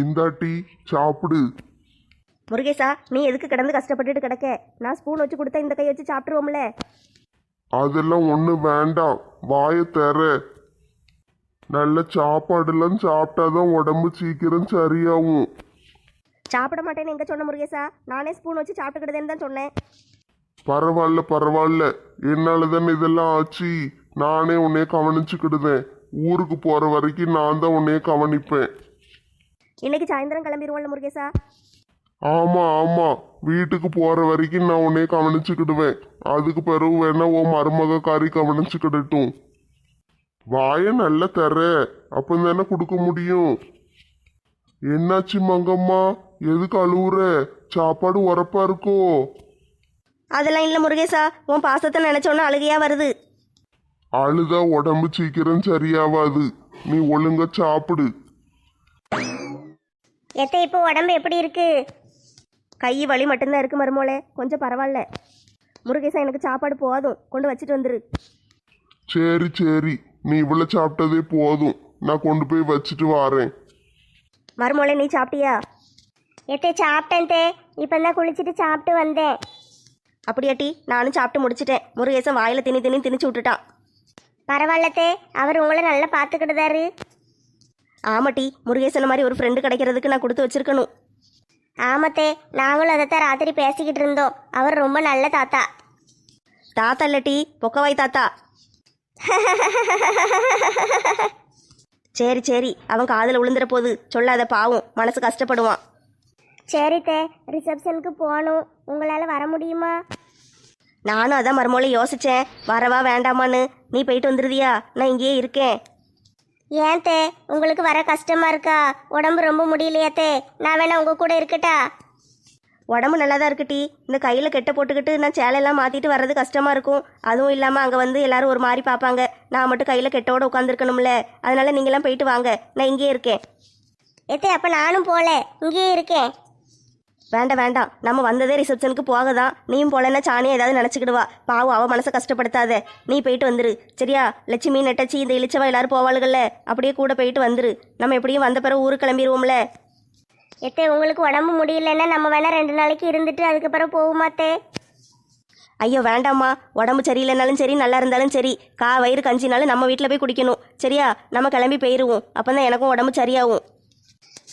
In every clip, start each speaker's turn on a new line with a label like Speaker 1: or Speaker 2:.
Speaker 1: இந்தாட்டி சாப்பிடு.
Speaker 2: முருகேசா நீ எதுக்கு கிடந்து கஷ்டப்பட்டுட்டு கிடக்க? நான் ஸ்பூன் வச்சு கொடுத்தா இந்த கை வச்சு சாப்பிட்ருவோம்ல
Speaker 1: அதெல்லாம் ஒண்ணு வேண்டாம். வாயை தர நல்ல சாப்பாடுலாம் சாப்பிட்டாதான் உடம்பு சீக்கிரம் சரியாகும்.
Speaker 2: சாப்பிட மாட்டேன்னு எங்க சொன்ன முருகேசா? நானே ஸ்பூன் வச்சு சாப்பிட்டுக்கிட்டதேன்னு தான் சொன்னேன்.
Speaker 1: பரவாயில்ல பரவாயில்ல. என்னால தானே இதெல்லாம் ஆச்சு? நானே உன்னைய கவனிச்சுக்கிடுவேன் ஊருக்கு போற வரைக்கும் நான் தான் உன்னைய கவனிப்பேன்.
Speaker 2: இன்னைக்கு சாயந்தரம் கிளம்பிடுவோம்ல முருகேசா?
Speaker 1: ஆமா ஆமா. வீட்டுக்கு போற வரைக்கும் நான் உன்னைய கவனிச்சுக்கிடுவேன். அதுக்கு பிறகு வேணா உன் மருமக காரி கவனிச்சுக்கிடட்டும். வாய நல்ல தர அப்ப தானே கொடுக்க முடியும். என்னாச்சு மங்கம்மா? எதுக்கு அழுவுற? சாப்பாடு உரப்பா இருக்கோ?
Speaker 2: அதெல்லாம் இல்லை முருகேசா. உன் பாசத்தை நினைச்சோன்னா அழுகையா வருது.
Speaker 1: அழுதா உடம்பு சீக்கிரம் சரியாவாது. நீ ஒழுங்கா சாப்பிடு.
Speaker 2: எத்த இப்போ உடம்பு எப்படி இருக்கு? கை வலி மட்டும்தான் இருக்கு மருமோளே. கொஞ்சம் பரவாயில்ல. முருகேசா எனக்கு சாப்பாடு போதும். கொண்டு வச்சுட்டு வந்துரு.
Speaker 1: சரி சரி. நீ இவ்வளவு சாப்பிட்டதே போதும். நான் கொண்டு போய் வச்சுட்டு வாரேன்.
Speaker 2: மருமோளே நீ சாப்பிட்டியா?
Speaker 3: எத்தே சாப்பிட்டேன் தே. இப்போ தான் குளிச்சுட்டு சாப்பிட்டு வந்தேன்.
Speaker 2: அப்படியாட்டி நானும் சாப்பிட்டு முடிச்சிட்டேன். முருகேசன் வாயில திணி திணி திணிச்சு விட்டுட்டான்
Speaker 3: பரவாயில்ல தே. அவர் உங்களை நல்லா பார்த்துக்கிட்டுதாரு.
Speaker 2: ஆமாட்டி முருகேசன் மாதிரி ஒரு ஃப்ரெண்டு கிடைக்கிறதுக்கு நான் கொடுத்து வச்சிருக்கணும்.
Speaker 3: ஆமத்தே நாங்களும் அதைத்தான் ராத்திரி பேசிக்கிட்டு இருந்தோம். அவர் ரொம்ப நல்ல தாத்தா.
Speaker 2: தாத்தா இல்லட்டி பொக்கவாய் தாத்தா. சரி சரி அவன் காதில் விழுந்துற போது சொல்லாத பாவம் மனசு கஷ்டப்படுவான்.
Speaker 3: சரி தே ரிசப்ஷனுக்கு போகணும். உங்களால் வர முடியுமா?
Speaker 2: நானும் அதான் மறுமொழி யோசிச்சேன். வரவா வேண்டாமான்னு. நீ போயிட்டு வந்துருதியா? நான் இங்கேயே இருக்கேன்.
Speaker 3: ஏன் தே? உங்களுக்கு வர கஷ்டமா இருக்கா? உடம்பு ரொம்ப முடியலையா தே. நான் வேணா உங்க கூட இருக்கட்டா?
Speaker 2: உடம்பு நல்லா தான் இருக்குட்டி இந்த கையில் கெட்ட போட்டுக்கிட்டு நான் சேலையெல்லாம் மாற்றிட்டு வர்றது கஷ்டமாக இருக்கும். அதுவும் இல்லாமல் அங்கே வந்து எல்லாரும் ஒரு மாதிரி பார்ப்பாங்க நான் மட்டும் கையில் கெட்டோட உட்காந்துருக்கணும்ல அதனால நீங்களாம் போயிட்டு வாங்க. நான் இங்கேயே இருக்கேன்.
Speaker 3: எத்தே அப்போ நானும் போல. இங்கேயே இருக்கேன்.
Speaker 2: வேண்டாம் வேண்டாம். நம்ம வந்ததே ரிசப்ஷனுக்கு போக தான் நீயும் போலன்னா சாணியை ஏதாவது நினச்சிக்கிடுவா. பாவம் அவ மனசை கஷ்டப்படுத்தாத. நீ போயிட்டு வந்துரு. சரியா? லட்சுமி நெட்டச்சி இந்த இளிச்சவா எல்லாரும் போவாளுகள்ல. அப்படியே கூட போயிட்டு வந்துரு. நம்ம எப்படியும் வந்த பிறகு ஊருக்கு கிளம்பிடுவோம்ல
Speaker 3: எத்தே உங்களுக்கு உடம்பு முடியலன்னா நம்ம வேணா ரெண்டு நாளைக்கு இருந்துட்டு அதுக்கப்புறம் போகுமாத்தே
Speaker 2: ஐயோ வேண்டாம்மா. உடம்பு சரியில்லைனாலும் சரி நல்லா இருந்தாலும் சரி. கா வயிறு கஞ்சினாலும் நம்ம வீட்டில் போய் குடிக்கணும். சரியா? நம்ம கிளம்பி போயிடுவோம் அப்போ தான் எனக்கும் உடம்பு சரியாகும்.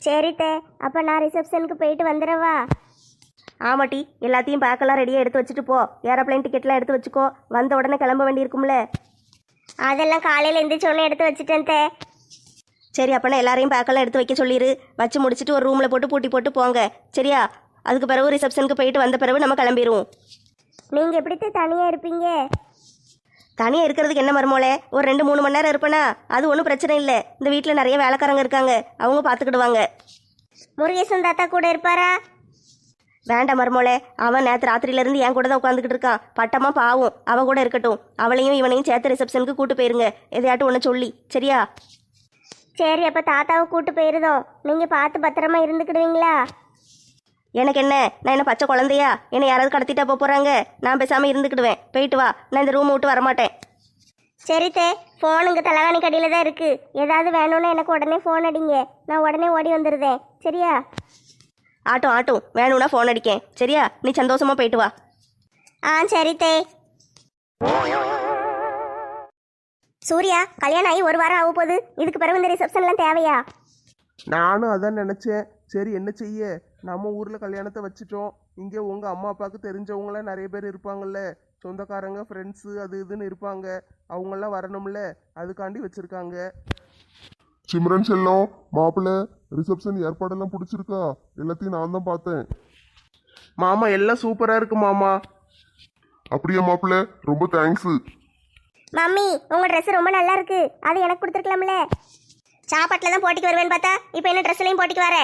Speaker 3: சரி தே அப்போ நான் ரிசப்ஷனுக்கு போயிட்டு வந்துடவா?
Speaker 2: ஆமாட்டி எல்லாத்தையும் பேக்கெல்லாம் ரெடியாக எடுத்து வச்சுட்டு போ. ஏரோப்ளைன் டிக்கெட்லாம் எடுத்து வச்சுக்கோ. வந்த உடனே கிளம்ப வேண்டியிருக்கும்ல
Speaker 3: அதெல்லாம் காலையில் எந்திரிச்ச உடனே எடுத்து வச்சுட்டேன் தே.
Speaker 2: சரி அப்போனா எல்லாரையும் பேக்கெல்லாம் எடுத்து வைக்க சொல்லிடு வச்சு முடிச்சுட்டு ஒரு ரூமில் போட்டு பூட்டி போட்டு போங்க. சரியா? அதுக்கு பிறகு ரிசப்ஷனுக்கு போயிட்டு வந்த பிறகு நம்ம கிளம்பிடுவோம்
Speaker 3: நீங்கள் எப்படித்தே தனியாக இருப்பீங்க?
Speaker 2: தனியாக இருக்கிறதுக்கு என்ன மருமோளே? ஒரு ரெண்டு மூணு மணி நேரம் இருப்பேனா? அது ஒன்றும் பிரச்சனை இல்லை. இந்த வீட்டில் நிறைய வேலைக்காரங்க இருக்காங்க. அவங்க பார்த்துக்கிடுவாங்க.
Speaker 3: முருகேசன் தாத்தா கூட இருப்பாரா?
Speaker 2: வேண்டாம் மருமோளே. அவன் நேற்று ராத்திரியிலேருந்து என் கூட தான் உட்காந்துக்கிட்டு இருக்கான். பட்டமா பாவம். அவன் கூட இருக்கட்டும். அவளையும் இவனையும் சேர்த்து ரிசப்ஷனுக்கு கூட்டு போயிருங்க. எதையாட்டும் ஒன்று சொல்லி. சரியா?
Speaker 3: சரி அப்போ தாத்தாவை கூட்டு போயிருந்தோம் நீங்கள் பார்த்து பத்திரமா இருந்துக்கிடுவீங்களா?
Speaker 2: எனக்கு என்ன? நான் என்ன பச்சை குழந்தையா? என்னை யாராவது கடத்திட்டா போக போகிறாங்க நான் பேசாமல் இருந்துக்கிடுவேன் போயிட்டு வா. நான் இந்த ரூமை விட்டு வரமாட்டேன்.
Speaker 3: சரி தே ஃபோன் இங்கே தலகாணி கடியில் தான் இருக்குது ஏதாவது வேணும்னா எனக்கு உடனே ஃபோன் அடிங்க. நான் உடனே ஓடி வந்துடுதேன் சரியா?
Speaker 2: ஆட்டும் ஆட்டும். வேணும்னா ஃபோன் அடிக்கேன். சரியா? நீ சந்தோஷமா போயிட்டு வா.
Speaker 3: ஆ சரி தே. சூர்யா கல்யாணம் ஆகி ஒரு வாரம் ஆக போகுது இதுக்கு பிறகு இந்த ரிசப்ஷன்லாம் தேவையா?
Speaker 4: நானும் அதான் நினச்சேன். சரி என்ன செய்ய? நம்ம ஊரில் கல்யாணத்தை வச்சுட்டோம். இங்கே உங்கள் அம்மா அப்பாவுக்கு தெரிஞ்சவங்களாம் நிறைய பேர் இருப்பாங்கல்ல. சொந்தக்காரங்க ஃப்ரெண்ட்ஸு அது இதுன்னு இருப்பாங்க. அவங்கெல்லாம் வரணும்ல. அதுக்காண்டி வச்சுருக்காங்க.
Speaker 1: சிம்ரன் செல்லம் மாப்பிள்ளை ரிசப்ஷன் ஏற்பாடெல்லாம் பிடிச்சிருக்கா? எல்லாத்தையும் நான் தான் பார்த்தேன்.
Speaker 4: மாமா எல்லாம் சூப்பராக இருக்கு மாமா.
Speaker 1: அப்படியா மாப்பிள்ளை? ரொம்ப தேங்க்ஸு
Speaker 3: மம்மி உங்க ட்ரெஸ் ரொம்ப நல்லா இருக்கு. அது எனக்கு கொடுத்துருக்கலாம்ல. சாப்பாட்டில் தான் போட்டிக்கு வருவேன்னு பார்த்தா இப்போ என்ன ட்ரெஸ்லையும் போட்டிக்கு வர?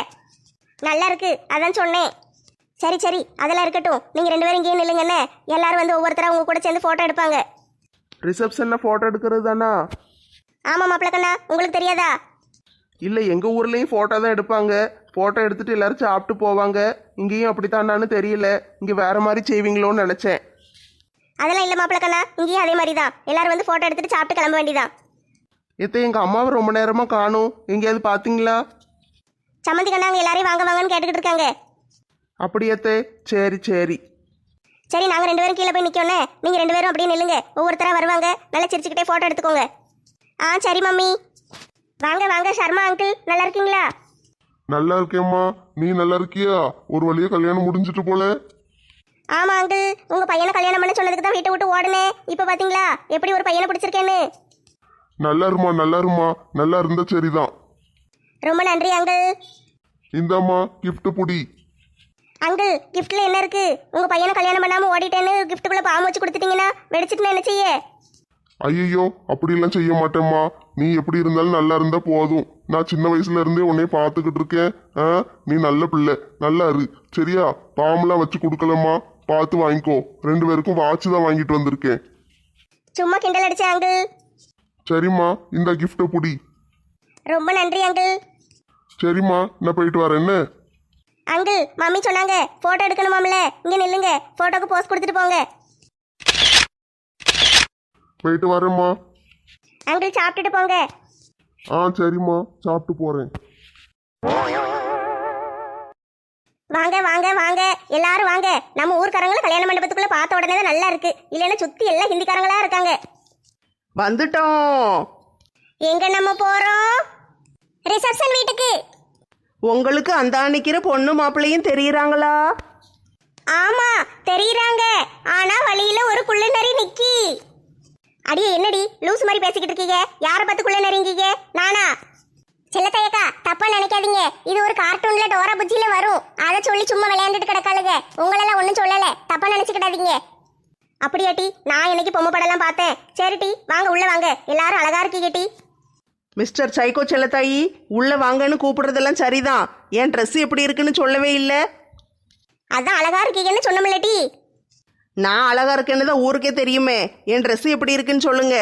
Speaker 3: நல்லா இருக்கு அதான் சொன்னேன். சரி சரி அதெல்லாம் இருக்கட்டும். நீங்கள் ரெண்டு பேரும் இங்கேயே நில்லுங்க என்ன? எல்லாரும் வந்து ஒவ்வொருத்தரா உங்க கூட சேர்ந்து ஃபோட்டோ எடுப்பாங்க.
Speaker 4: ரிசப்ஷனில் ஃபோட்டோ எடுக்கிறது தானா
Speaker 3: ஆமாம் மாப்பிள்ள கண்ணா உங்களுக்கு தெரியாதா?
Speaker 4: இல்லை எங்கள் ஊர்லேயும் ஃபோட்டோ தான் எடுப்பாங்க. ஃபோட்டோ எடுத்துட்டு எல்லாரும் சாப்பிட்டு போவாங்க. இங்கேயும் அப்படித்தானான்னு தெரியல. இங்கே வேற மாதிரி செய்வீங்களோன்னு நினச்சேன்.
Speaker 3: அதெல்லாம் இல்லை மாப்பிள்ள கண்ணா இங்கேயும் அதே மாதிரி தான். எல்லாரும் வந்து ஃபோட்டோ எடுத்துட்டு சாப்பிட்டு கிளம்ப வேண்டியதான்
Speaker 4: எத்த எங்கள் அம்மாவை ரொம்ப நேரமாக காணும். எங்கேயாவது பார்த்தீங்களா?
Speaker 3: சம்மந்தி கண்டாங்க எல்லாரையும் வாங்க வாங்கன்னு கேட்டுக்கிட்டு இருக்காங்க.
Speaker 4: அப்படியத்தே. சரி சரி.
Speaker 3: சரி நாங்க ரெண்டு பேரும் கீழே போய் நிக்கோன்னே நீங்க ரெண்டு பேரும் அப்படியே நில்லுங்க. ஒவ்வொருத்தரா வருவாங்க. நல்லா சிரிச்சுக்கிட்டே போட்டோ எடுத்துக்கோங்க. ஆ சரி மம்மி. வாங்க வாங்க சர்மா அங்கிள் நல்லா இருக்கீங்களா?
Speaker 1: நல்லா இருக்கேம்மா. நீ நல்லா இருக்கியா? ஒரு வழியா கல்யாணம் முடிஞ்சிட்டு போல.
Speaker 3: ஆமா அங்கிள் உங்க பையனை கல்யாணம் பண்ண சொன்னதுக்கு தான் வீட்டை விட்டு ஓடுனேன் இப்போ பாத்தீங்களா? எப்படி ஒரு பையனை பிடிச்சிருக்கேன்னு?
Speaker 1: நல்லா இருமா நல்லா இருமா நல்லா இருந்தா சரிதான்.
Speaker 3: ரொம்ப நன்றி அங்கிள்.
Speaker 1: இந்தாம்மா gift புடி.
Speaker 3: அங்கிள் கிஃப்ட்ல என்ன இருக்கு? உங்க பையனை கல்யாணம் பண்ணாம ஓடிட்டேன்னு கிஃப்ட்டுக்குள்ள பாம்பு வச்சு கொடுத்துட்டீங்கன்னா வெடிச்சிட்டு என்ன செய்ய?
Speaker 1: ஐயோ அப்படிலாம் செய்ய மாட்டேம்மா. நீ எப்படி இருந்தாலும் நல்லா இருந்தா போதும். நான் சின்ன வயசுல இருந்தே உன்னைய பார்த்துக்கிட்டு இருக்கேன். ஆ நீ நல்ல பிள்ளை. நல்லா இரு. சரியா? பாம்பெல்லாம் வச்சு கொடுக்கலம்மா. பார்த்து வாங்கிக்கோ. ரெண்டு பேருக்கும் வாட்ச் தான் வாங்கிட்டு வந்திருக்கேன்.
Speaker 3: சும்மா கிண்டல் அடிச்சேன் அங்கிள்.
Speaker 1: சரிம்மா இந்த கிஃப்ட்டை புடி.
Speaker 3: ரொம்ப நன்றி அங்கிள்.
Speaker 1: சரிம்மா நான் போயிட்டு வரேன். என்ன?
Speaker 3: அங்கிள் மம்மி சொன்னாங்க. போட்டோ எடுக்கணுமாம்ல இங்க நில்லுங்க. போட்டோக்கு போஸ்ட் கொடுத்துட்டு போங்க.
Speaker 1: போயிட்டு வரேம்மா.
Speaker 3: அங்கிள் சாப்பிட்டுட்டு போங்க.
Speaker 1: ஆ சரிம்மா. சாப்பிட்டு போறேன்.
Speaker 3: வாங்க வாங்க வாங்க. எல்லாரும் வாங்க. நம்ம ஊர்க்காரங்களை கல்யாண மண்டபத்துக்குள்ள பார்த்த உடனே தான் நல்லா இருக்கு. இல்லைன்னா சுத்தி எல்லாம் ஹிந்திக்காரங்களா இருக்காங்க.
Speaker 4: வந்துட்டோம்.
Speaker 3: எங்க நம்ம போறோம்? ரிசப்ஷன் வீட்டுக்கு.
Speaker 4: உங்களுக்கு அந்த அன்னைக்கிற பொண்ணு மாப்பிள்ளையும் தெரியுறாங்களா?
Speaker 3: ஆமா தெரியுறாங்க. ஆனா வழியில ஒரு குள்ள நரி நிக்கி. அடியே என்னடி? லூஸ் மாதிரி பேசிக்கிட்டு இருக்கீங்க. யார பார்த்து குள்ள நரிங்கீங்க நானா செல்லத்தையக்கா தப்பா நினைக்காதீங்க. இது ஒரு கார்ட்டூன்ல டோரா புஜ்ஜில வரும். அதை சொல்லி சும்மா விளையாண்டுட்டு கிடக்காளுங்க. உங்களெல்லாம் ஒன்றும் சொல்லல. தப்பா நினைச்சுக்கிடாதீங்க. அப்படியா டி? நான் இன்னைக்கு பொம்மை படம்லாம் பார்த்தேன். சரி டி. வாங்க உள்ள வாங்க. எல்லாரும் அழகா இருக்கீங்க டி.
Speaker 4: மிஸ்டர் சைக்கோ செல்லத்தாயி உள்ள வாங்கன்னு கூப்பிடுறதெல்லாம் சரிதான். என் Dress எப்படி இருக்குன்னு சொல்லவே இல்லை.
Speaker 3: அதான் அழகா இருக்கீங்கன்னு சொன்னோம்ல டி.
Speaker 4: நான் அழகா இருக்கேன்னு தான் ஊருக்கே தெரியுமே. என் Dress எப்படி இருக்குன்னு சொல்லுங்க.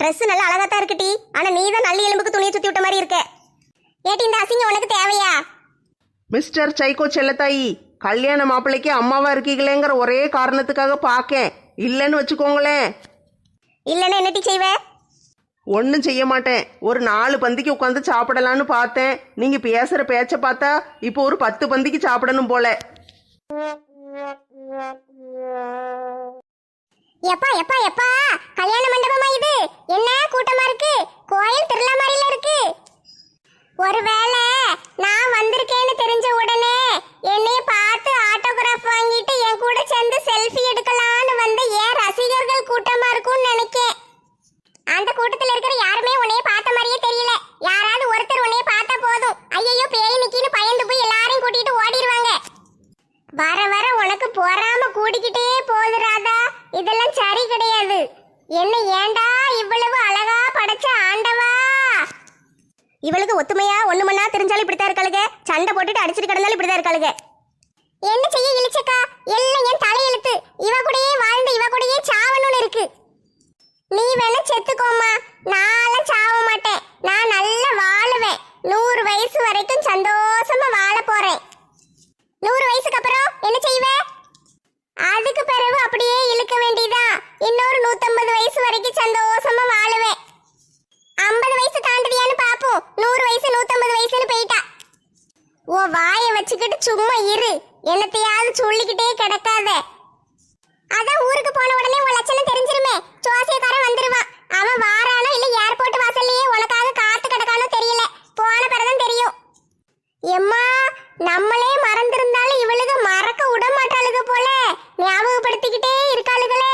Speaker 3: Dress நல்லா அழகா தான் இருக்கு டி. ஆனா நீ தான் நல்லி எலும்புக்கு துணியை சுத்தி விட்ட மாதிரி இருக்க. ஏட்டி இந்த அசிங்கம் உனக்கு தேவையா?
Speaker 4: மிஸ்டர் சைக்கோ செல்லத்தாயி கல்யாண மாப்பிள்ளைக்கு அம்மாவா இருக்கீங்களேங்கிற ஒரே காரணத்துக்காக பார்க்கேன் இல்லைன்னு வச்சுக்கோங்களேன்.
Speaker 3: இல்லைன்னா என்ன டி செய்வ?
Speaker 4: ஒன்றும் செய்ய மாட்டேன். ஒரு நாலு பந்திக்கு உட்காந்து சாப்பிடலான்னு பார்த்தேன். நீங்கள் பேசுகிற பேச்சை பார்த்தா இப்போ ஒரு பத்து பந்திக்கு சாப்பிடணும் போல.
Speaker 3: எப்பா எப்பா எப்பா? கல்யாண மண்டபமா இது? என்ன கூட்டமா இருக்கு? கோயில் திருவிழா மாதிரில இருக்கு. ஒருவேளை நான் வந்திருக்கேன்னு தெரிஞ்ச உடனே என்னைய பார்த்து ஆட்டோகிராஃப் வாங்கிட்டு என் கூட சேர்ந்து செல்ஃபி எடுக்கலாம்னு வந்த ஏன் ரசிகர்கள் கூட்டமா இருக்கும்னு நினைக்க அந்த கூட்டத்துல இருக்கிற யாருமே உன்னைய பார்த்த மாதிரியே தெரியல. யாராவது ஒருத்தர் உன்னைய பார்த்தா போதும். ஐயோ பேய் நிக்கின்னு பயந்து போய் எல்லாரையும் கூட்டிட்டு ஓடிடுவாங்க வர வர உனக்கு பொறாம கூடிக்கிட்டே போகுது ராதா. இதெல்லாம் சரி கிடையாது. என்ன ஏண்டா இவ்வளவு அழகா படைச்ச ஆண்டவா? இவளுக்கு ஒத்துமையா ஒண்ணு மண்ணா தெரிஞ்சாலும் இப்படித்தான் இருக்காளுங்க. சண்டை போட்டுட்டு அடிச்சிட்டு கிடந்தாலும் இப்படிதான் இருக்காளுங்க. என்ன செய்ய இழிச்சக்கா? எல்லாம் என் தலையெழுத்து. இவ கூடயே வாழ்ந்து இவ கூடயே சாவணும்னு இருக்கு. நீ வேணா செத்துக்கோமா நான்லாம் சாவ மாட்டேன். நான் நல்லா வாழுவேன். நூறு வயசு வரைக்கும் சந்தோஷமா வாழ போறேன். நூறு வயசுக்கு அப்புறம் என்ன செய்வேன் அதுக்கு பிறகு அப்படியே இழுக்க வேண்டியதா? இன்னொரு நூத்தம்பது வயசு வரைக்கும் சந்தோஷமா வாழுவேன். ஐம்பது வயசு தாண்டுதியான்னு பாப்போம். நூறு வயசு நூத்தம்பது வயசுன்னு போயிட்டா. ஓ வாயை வச்சுக்கிட்டு சும்மா இரு. என்னத்தையாவது சொல்லிக்கிட்டே கிடக்காத. அதான் ஊருக்கு போன உடனே உன் லட்சணம் தெரிஞ்சிருமே. ஜோசியக்காரன் வந்துருவான் அவன் வாரானோ இல்ல ஏர்போர்ட் வாசல்லையே உனக்காக காத்து கிடக்கானோ தெரியல. போன பிறதான் தெரியும். எம்மா நம்மளே மறந்திருந்தாலும் இவளுக்கு மறக்க விட மாட்டாளுக போல. ஞாபகப்படுத்திக்கிட்டே இருக்காளுகளே.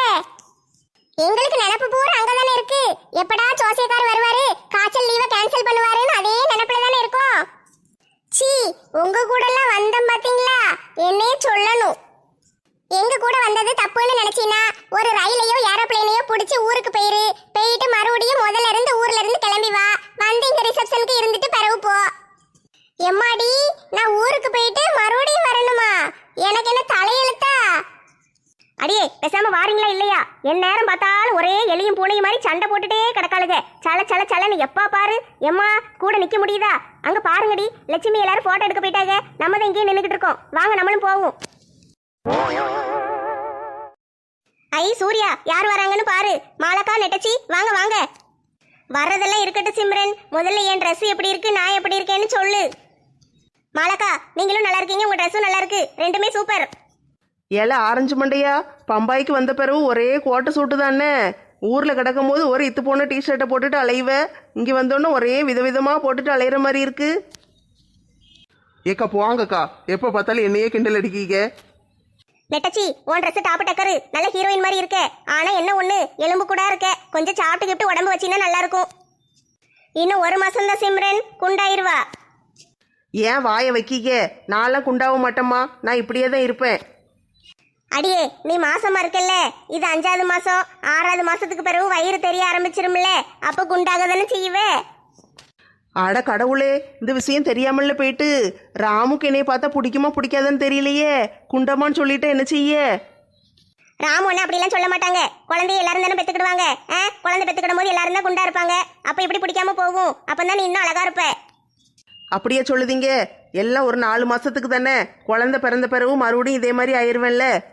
Speaker 3: எங்களுக்கு நினப்பு பூரா அங்கதானே இருக்கு. எப்படா ஜோசியக்கார் வருவாரு? காய்ச்சல் லீவை கேன்சல் பண்ணுவாருன்னு அதே நினப்புல தானே இருக்கும். சீ உங்க கூட எல்லாம் வந்தோம் பாத்தீங்களா? என்னையே சொல்லணும். எங்க கூட வந்தது தப்புன்னு நினைச்சினா ஒரு ரயிலையோ ஏரோப்ளேனையோ பிடிச்சி ஊருக்கு போயிரு. போயிட்டு மறுபடியும் முதல்ல இருந்து ஊர்ல இருந்து கிளம்பி வா. வந்து இங்க ரிசப்ஷனுக்கு இருந்துட்டு பிறகு போ. எம்மாடி நான் ஊருக்கு போயிட்டு மறுபடியும் வரணுமா? எனக்கு என்ன தலையெழுத்தா? அடியே பேசாம வாரீங்களா இல்லையா? என் நேரம் பார்த்தாலும் ஒரே எலியும் பூனையும் மாதிரி சண்டை போட்டுட்டே கிடக்காளுங்க. சல சல சலன்னு எப்பா பாரு? எம்மா கூட நிக்க முடியுதா? அங்க பாருங்கடி. லட்சுமி எல்லாரும் போட்டோ எடுக்க போயிட்டாங்க. நம்ம தான் இங்கேயே நின்றுட்டு இருக்கோம். வாங்க நம்மளும் போவோம். ஐ சூர்யா யார் வராங்கன்னு பாரு. மாலக்கா நெட்டச்சி வாங்க வாங்க. வர்றதெல்லாம் இருக்கட்டும் சிம்ரன். முதல்ல என் Dress எப்படி இருக்கு நான் எப்படி இருக்கேன்னு சொல்லு. மாலக்கா நீங்களும் நல்லா இருக்கீங்க உங்க ட்ரெஸ்ஸும் நல்லா இருக்கு. ரெண்டுமே சூப்பர்
Speaker 4: ஏல ஆரஞ்சு மண்டையா? பம்பாய்க்கு வந்த பிறகு ஒரே கோட்டை சூட்டு தானே. ஊரில் கிடக்கும் போது ஒரு இத்து போன டிஷர்ட்டை போட்டுட்டு அலைவ. இங்கே வந்தோன்னே ஒரே விதவிதமாக போட்டுட்டு அலையிற மாதிரி இருக்கு. ஏக்கா போங்கக்கா. எப்போ பார்த்தாலும் என்னையே கிண்டல் அடிக்கீங்க
Speaker 3: நெட்டச்சி உன் ட்ரெஸ் டாப் டக்கரு நல்ல ஹீரோயின் மாதிரி இருக்க. ஆனா என்ன ஒண்ணு? எலும்பு கூட இருக்க. கொஞ்சம் சாப்பிட்டு கிப்ட்டு உடம்பு வச்சினா நல்லா இருக்கும் இன்னும் ஒரு மாசம் தான் சிம்ரன். குண்டாயிருவா.
Speaker 4: ஏன் வாயை வைக்கீங்க நான்லாம் குண்டாக மாட்டேம்மா. நான் இப்படியே தான் இருப்பேன்.
Speaker 3: அடியே நீ மாசமா இருக்கல்ல. இது அஞ்சாவது மாசம். ஆறாவது மாசத்துக்கு பிறகு வயிறு தெரிய ஆரம்பிச்சிரும்ல. அப்ப குண்டாக தானே செய்வே?
Speaker 4: அட கடவுளே இந்த விஷயம் தெரியாமல்ல போயிட்டு ராமுக்கு என்னைய பார்த்தா பிடிக்குமா பிடிக்காதுன்னு தெரியலையே. குண்டமான்னு சொல்லிட்டு என்ன செய்ய?
Speaker 3: ராமு ஒண்ணு அப்படிலாம் சொல்ல மாட்டாங்க. குழந்தைய எல்லாரும் தானே பெத்துக்கிடுவாங்க. ஆ குழந்தை பெத்துக்கிடும் போது எல்லாரும் தான் குண்டா இருப்பாங்க. அப்ப எப்படி பிடிக்காம போகும்? அப்பதான் நீ இன்னும் அழகா இருப்ப.
Speaker 4: அப்படியே சொல்லுதீங்க. எல்லாம் ஒரு நாலு மாசத்துக்கு தானே. குழந்தை பிறந்த பிறகு மறுபடியும் இதே மாதிரி ஆயிருவேன்ல.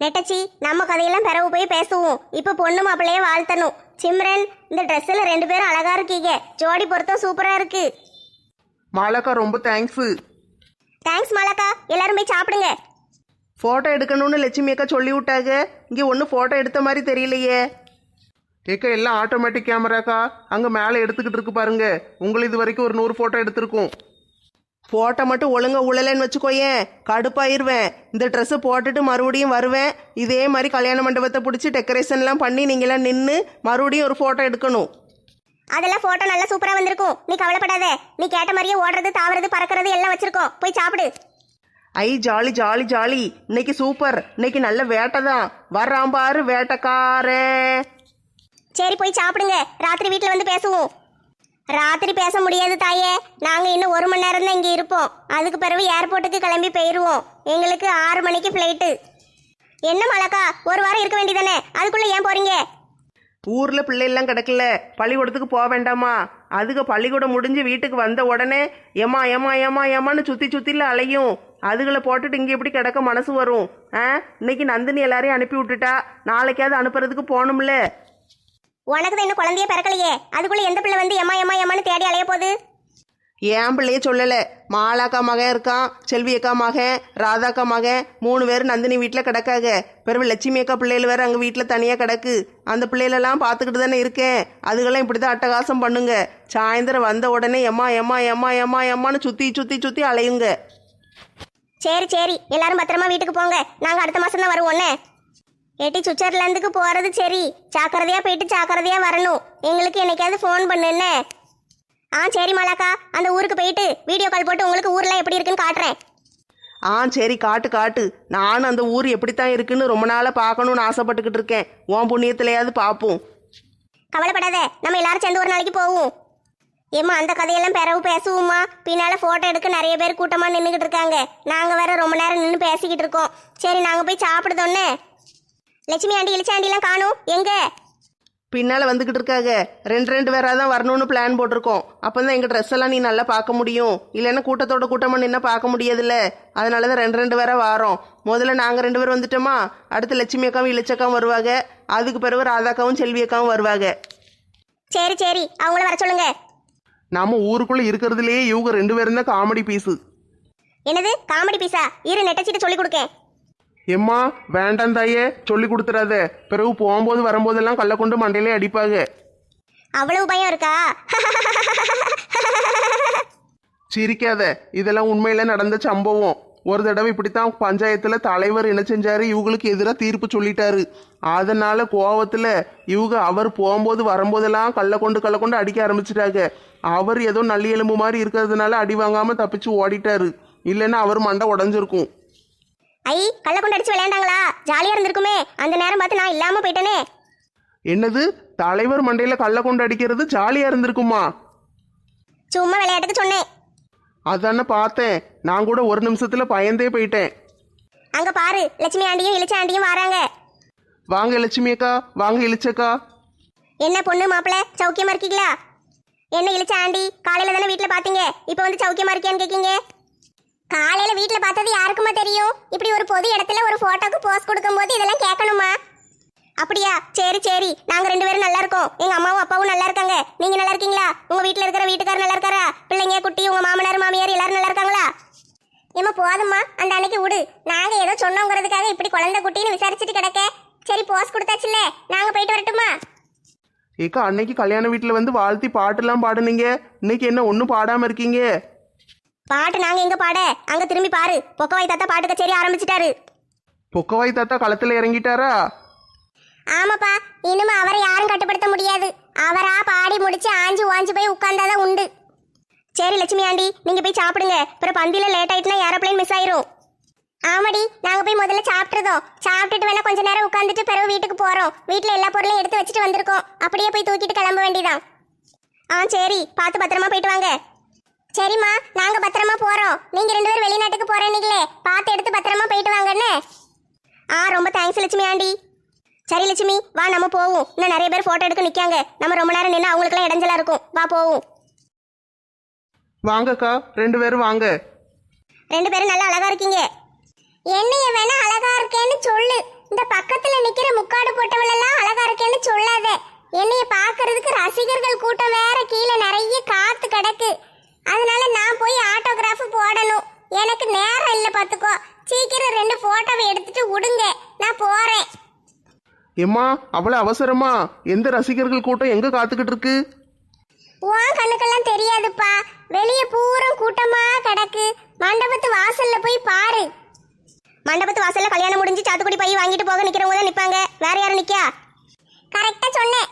Speaker 3: நெட்டச்சி நம்ம கதையெல்லாம் பிறகு போய் பேசுவோம். இப்ப பொண்ணு மாப்பிள்ளையே வாழ்த்தணும். சிம்ரன் இந்த ட்ரெஸ்ல ரெண்டு பேரும் அழகா இருக்கீங்க. ஜோடி பொருத்தம் சூப்பரா இருக்கு.
Speaker 4: மாலாக்கா ரொம்ப தேங்க்ஸு
Speaker 3: தேங்க்ஸ் மாலக்கா. எல்லாரும் போய் சாப்பிடுங்க.
Speaker 4: ஃபோட்டோ எடுக்கணும்னு லட்சுமி அக்கா சொல்லி விட்டாங்க. இங்கே ஒன்றும் ஃபோட்டோ எடுத்த மாதிரி தெரியலையே. ஏக்கா எல்லாம் ஆட்டோமேட்டிக் கேமராக்கா அங்கே மேலே எடுத்துக்கிட்டு இருக்கு பாருங்க. உங்களை இது வரைக்கும் ஒரு நூறு ஃபோட்டோ எடுத்திருக்கோம். ஃபோட்டோ மட்டும் ஒழுங்கா உழலைன்னு வச்சுக்கோயேன். கடுப்பாயிருவேன். இந்த ட்ரெஸ்ஸை போட்டுட்டு மறுபடியும் வருவேன். இதே மாதிரி கல்யாண மண்டபத்தை பிடிச்சி டெக்கரேஷன்லாம் பண்ணி நீங்களாம் நின்று மறுபடியும் ஒரு ஃபோட்டோ எடுக்கணும்.
Speaker 3: அதெல்லாம் போட்டோ நல்லா சூப்பரா வந்திருக்கும். நீ கவலைப்படாத. நீ கேட்ட மாதிரியே ஓடுறது தாவறது பறக்கிறது எல்லாம் வச்சிருக்கோம். போய் சாப்பிடு.
Speaker 4: ஐ ஜாலி ஜாலி ஜாலி. இன்னைக்கு சூப்பர் இன்னைக்கு நல்ல வேட்டை தான். வர்றான் பாரு வேட்டைக்காரன்
Speaker 3: சரி போய் சாப்பிடுங்க. ராத்திரி வீட்ல வந்து பேசுவோம். ராத்திரி பேச முடியாது தாயே. நாங்க இன்னும் ஒரு மணி நேரம் தான் இங்க இருப்போம். அதுக்கு பிறகு ஏர்போர்ட்டுக்கு கிளம்பி போயிருவோம். எங்களுக்கு ஆறு மணிக்கு ஃப்ளைட்டு என்ன மலக்கா? ஒரு வாரம் இருக்க வேண்டியதானே? அதுக்குள்ள ஏன் போறீங்க?
Speaker 4: ஊர்ல பிள்ளைலாம் கிடக்கல. பள்ளிக்கூடத்துக்கு போக வேண்டாமா? அதுக்கு பள்ளிக்கூடம் முடிஞ்சு வீட்டுக்கு வந்த உடனே ஏமா ஏமா ஏமா ஏமான்னு சுத்தி சுத்தில அலையும். அதுகளை போட்டுட்டு இங்க எப்படி கிடக்க மனசு வரும்? ஆ? இன்னைக்கு நந்தினி எல்லாரையும் அனுப்பி விட்டுட்டா. நாளைக்காவது அனுப்புறதுக்கு போகணும்ல.
Speaker 3: உனக்கு தான் இன்னும் குழந்தையே பிறக்கலையே. அதுக்குள்ள எந்த பிள்ளை வந்து எம்மா எம்மா எம்மான்னு தேடி அலைய போகுது?
Speaker 4: ஏன் பிள்ளைய சொல்லல. மாலாக்கா மகன் இருக்கான் செல்வி அக்கா மகன் ராதாக்கா மகன் மூணு பேர் நந்தினி வீட்டில் கிடக்காக. பிறகு லட்சுமி அக்கா பிள்ளைகள் வேற அங்கே வீட்டில் தனியாக கிடக்கு. அந்த பிள்ளைகளெல்லாம் பார்த்துக்கிட்டு தானே இருக்கேன். அதுகெல்லாம் இப்படி தான் அட்டகாசம் பண்ணுங்க. சாயந்தரம் வந்த உடனே எம்மா எம்மா எம்மா எம்மா எம்மான்னு சுற்றி சுற்றி சுற்றி அலையுங்க.
Speaker 3: சரி சரி. எல்லாரும் பத்திரமா வீட்டுக்கு போங்க. நாங்க அடுத்த மாசம் தான் வருவோன்னே ஏட்டி சுவிட்சர்லாந்துக்கு போறது சரி. ஜாக்கிரதையா போயிட்டு ஜாக்கிரதையா வரணும். எங்களுக்கு என்னைக்காவது ஃபோன் பண்ணுன்னு ஆ சரி மாலாக்கா. அந்த ஊருக்கு போயிட்டு வீடியோ கால் போட்டு உங்களுக்கு ஊர்லாம் எப்படி இருக்குன்னு காட்டுறேன்.
Speaker 4: ஆ சரி காட்டு காட்டு. நானும் அந்த ஊர் எப்படித்தான் இருக்குன்னு ரொம்ப நாளாக பார்க்கணுன்னு ஆசைப்பட்டுக்கிட்டு இருக்கேன். உன் புண்ணியத்திலையாவது பார்ப்போம்.
Speaker 3: கவலைப்படாத. நம்ம எல்லாரும் சேர்ந்து ஒரு நாளைக்கு போவோம். ஏம்மா அந்த கதையெல்லாம் பிறகு பேசுவோமா பின்னால போட்டோ எடுக்க நிறைய பேர் கூட்டமா நின்றுகிட்டு இருக்காங்க. நாங்க வேற ரொம்ப நேரம் நின்று பேசிக்கிட்டு இருக்கோம். சரி நாங்க போய் சாப்பிடுதோன்னே லட்சுமி ஆண்டி இளிச்ச ஆண்டிலாம் காணும். எங்க?
Speaker 4: பின்னால் வந்துக்கிட்டு இருக்காங்க ரெண்டு ரெண்டு பேராக தான் வரணும்னு பிளான் போட்டிருக்கோம். அப்போ தான் எங்கள் ட்ரெஸ் எல்லாம் நீ நல்லா பார்க்க முடியும். இல்லைன்னா கூட்டத்தோட கூட்டமாக நின்னா பார்க்க முடியாதுல்ல. அதனால தான் ரெண்டு ரெண்டு பேராக வாரோம். முதல்ல நாங்கள் ரெண்டு பேரும் வந்துட்டோமா? அடுத்து லட்சுமி அக்காவும் இளிச்சக்காவும் வருவாங்க அதுக்கு பிறகு ராதாக்காவும் செல்வி அக்காவும் வருவாங்க
Speaker 3: சரி சரி. அவங்கள வர சொல்லுங்க.
Speaker 4: நம்ம ஊருக்குள்ளே இருக்கிறதுலேயே இவங்க ரெண்டு பேரும் தான் காமெடி பீஸு
Speaker 3: என்னது? காமெடி பீஸா இரு நெட்டச்சிட்டு சொல்லி கொடுக்கேன்.
Speaker 4: எம்மா வேண்டாம் தாயே சொல்லி கொடுத்துறாத. பிறகு போகும்போது வரும்போதெல்லாம் கல்லை கொண்டு மண்டையிலே அடிப்பாங்க
Speaker 3: அவ்வளவு பயம் இருக்கா?
Speaker 4: சிரிக்காத. இதெல்லாம் உண்மையில நடந்த சம்பவம். ஒரு தடவை இப்படித்தான் பஞ்சாயத்துல தலைவர் என்ன செஞ்சாரு? இவங்களுக்கு எதிராக தீர்ப்பு சொல்லிட்டாரு. அதனால கோவத்துல இவங்க அவர் போகும்போது வரும்போதெல்லாம் கல்லை கொண்டு கல்லை கொண்டு அடிக்க ஆரம்பிச்சிட்டாங்க. அவர் ஏதோ நல்லி எலும்பு மாதிரி இருக்கிறதுனால அடி வாங்காம தப்பிச்சு ஓடிட்டாரு. இல்லைன்னா அவர் மண்டை உடஞ்சிருக்கும்.
Speaker 3: ஐ கள்ள கொண்டு அடிச்சு விளையாண்டாங்களா? ஜாலியா இருந்திருக்குமே. அந்த நேரம் பார்த்து நான் இல்லாம போயிட்டேனே.
Speaker 4: என்னது? தலைவர் மண்டையில கல்லை கொண்டு அடிக்கிறது ஜாலியா இருந்திருக்குமா?
Speaker 3: சும்மா விளையாட்டுக்கு சொன்னேன்.
Speaker 4: அதானே பார்த்தேன். நான் கூட ஒரு நிமிஷத்துல பயந்தே போயிட்டேன்.
Speaker 3: அங்க பாரு லட்சுமி ஆண்டியும் இளிச்ச ஆண்டியும் வராங்க.
Speaker 4: வாங்க லட்சுமி அக்கா வாங்க இளிச்சக்கா
Speaker 3: என்ன பொண்ணு மாப்பிள்ள சௌக்கியமா இருக்கீங்களா? என்ன இளிச்ச ஆண்டி காலையில தானே வீட்ல பாத்தீங்க இப்போ வந்து சௌக்கியமா இருக்கியான்னு கேக்கீங்க? காலையில வீட்ல பார்த்தது யாருக்குமா தெரியும்? இப்படி ஒரு பொது இடத்துல ஒரு போட்டோக்கு போஸ் கொடுக்கும்போது இதெல்லாம் கேட்கணுமா? அப்படியா? சரி சரி. நாங்க ரெண்டு பேரும் நல்லா இருக்கோம். எங்க அம்மாவும் அப்பாவும் நல்லா இருக்காங்க. நீங்க நல்லா இருக்கீங்களா? உங்க வீட்ல இருக்கிற வீட்டுக்காரர் நல்லா இருக்காரா? பிள்ளைங்க குட்டி உங்க மாமனார் மாமியார் எல்லாரும் நல்லா இருக்காங்களா? ஏமா போதும்மா. அந்த அன்னைக்கு விடு. நாங்க ஏதோ சொன்னோங்கிறதுக்காக இப்படி குழந்தை குட்டின்னு விசாரிச்சுட்டு கிடக்க. சரி போஸ் கொடுத்தாச்சுல்ல. நாங்க போயிட்டு வரட்டுமா?
Speaker 4: ஏக்கா அன்னைக்கு கல்யாண வீட்டில் வந்து வாழ்த்தி பாட்டெல்லாம் பாடுனீங்க. இன்னைக்கு என்ன ஒன்றும் பாடாமல் இருக்கீங்க?
Speaker 3: பாட்டு நாங்க எங்க பாட? அங்க திரும்பி பாரு. பொக்கவாய் தாத்தா பாட்டு கச்சேரி ஆரம்பிச்சிட்டாரு.
Speaker 4: பொக்கவாய் தாத்தா களத்தில் இறங்கிட்டாரா?
Speaker 3: ஆமாப்பா. இனிமே அவரை யாரும் கட்டுப்படுத்த முடியாது. அவரா பாடி முடிச்சு ஆஞ்சு வாஞ்சு போய் உட்கார்ந்தாதான் உண்டு. சரி லட்சுமி ஆண்டி நீங்க போய் சாப்பிடுங்க. அப்புறம் பந்தியில லேட் ஆயிட்டுனா ஏரோப்ளேன் மிஸ் ஆயிரும். ஆமாடி நாங்க போய் முதல்ல சாப்பிட்டுறதோம். சாப்பிட்டுட்டு வேணா கொஞ்ச நேரம் உட்காந்துட்டு பிறகு வீட்டுக்கு போறோம். வீட்டுல எல்லா பொருளையும் எடுத்து வச்சுட்டு வந்திருக்கோம். அப்படியே போய் தூக்கிட்டு கிளம்ப வேண்டியதான் ஆ சரி. பார்த்து பத்திரமா போயிட்டு வாங்க. சரிம்மா நாங்க பத்திரமா போறோம். நீங்க ரெண்டு பேரும் வெளிநாட்டுக்கு போறேன்னீங்களே பார்த்து எடுத்து பத்திரமா போயிட்டு வாங்கன்னு ஆ ரொம்ப தேங்க்ஸ் லட்சுமி ஆண்டி. சரி லட்சுமி வா நம்ம போவோம். இன்னும் நிறைய பேர் போட்டோ எடுக்க நிக்காங்க. நம்ம ரொம்ப நேரம் நின்று அவங்களுக்குலாம் இடைஞ்சலா இருக்கும். வா போவோம்.
Speaker 4: வாங்கக்கா ரெண்டு பேரும் வாங்க.
Speaker 3: ரெண்டு பேரும் நல்லா அழகா இருக்கீங்க. என்னைய வேணா அழகா இருக்கேன்னு சொல்லு. இந்த பக்கத்துல நிக்கிற முக்காடு போட்டவளெல்லாம் அழகா இருக்கேன்னு சொல்லாத. என்னைய பாக்குறதுக்கு ரசிகர்கள் கூட்டம் வேற கீழே நிறைய காத்து கிடக்கு அதனால நான் போய் ஆட்டோகிராஃப் போடணும் எனக்கு நேரம் இல்லை பார்த்துக்கோ சீக்கிரம் ரெண்டு போட்டோவை எடுத்துட்டு விடுங்க நான் போறேன்
Speaker 4: எம்மா அவ்வளோ அவசரமா? எந்த ரசிகர்கள் கூட்டம் எங்கே காத்துக்கிட்டு இருக்கு?
Speaker 3: உன் கண்ணுக்கெல்லாம் தெரியாதுப்பா. வெளியே பூரம் கூட்டமா கிடக்கு. மண்டபத்து வாசல்ல போய் பாரு. மண்டபத்து வாசல்ல கல்யாணம் முடிஞ்சு சாத்துக்குடி பை வாங்கிட்டு போக நிக்கிறவங்க தான் நிப்பாங்க. வேற யாரும் நிக்கா கரெக்டா சொன்னேன்.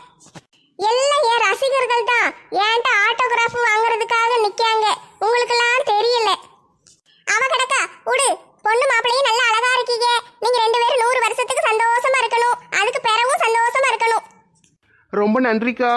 Speaker 3: எல்லாம் என் ரசிகர்கள் தான். ஏன்ட்ட ஆட்டோகிராஃப் வாங்க நிக்காங்க உங்களுக்கெல்லாம் தெரியல அவ கிடக்கா உடு பொண்ணு மாப்பிள்ளையும் நல்லா அழகா இருக்கீங்க நீங்க ரெண்டு பேரும் நூறு வருஷத்துக்கு சந்தோஷமா இருக்கணும் அதுக்கு பிறகும் சந்தோஷமா இருக்கணும்
Speaker 4: ரொம்ப நன்றிக்கா.